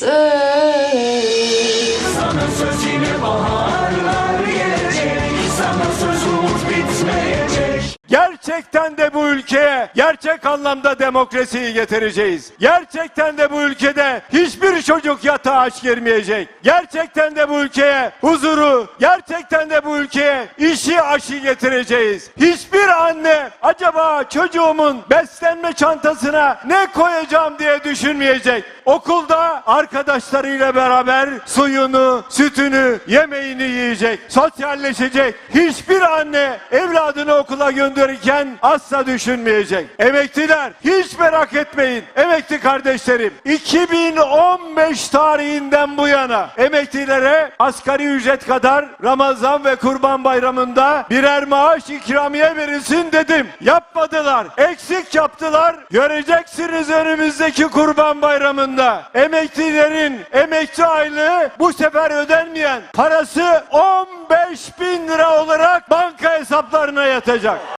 Sana söz yine baharlar gelecek Sana söz umut bitmeyecek. Gerçekten de bu ülkeye gerçek anlamda demokrasiyi getireceğiz. Gerçekten de bu ülkede hiçbir çocuk yatağa aç girmeyecek. Gerçekten de bu ülkeye huzuru, gerçekten de bu ülkeye işi aşı getireceğiz. Hiçbir anne acaba çocuğumun beslenme çantasına ne koyacağım diye düşünmeyecek. Okulda arkadaşlarıyla beraber suyunu, sütünü, yemeğini yiyecek, sosyalleşecek. Hiçbir anne evladını okula gönderirken asla düşünmeyecek. Emekliler hiç merak etmeyin. Emekli kardeşlerim 2015 tarihinden bu yana emeklilere asgari ücret kadar Ramazan ve Kurban Bayramı'nda birer maaş ikramiye verilsin dedim. Yapmadılar. Eksik yaptılar. Göreceksiniz önümüzdeki Kurban Bayramı'nda emeklilerin emekli aylığı bu sefer ödenmeyen parası 15 bin lira olarak banka hesaplarına yatacak.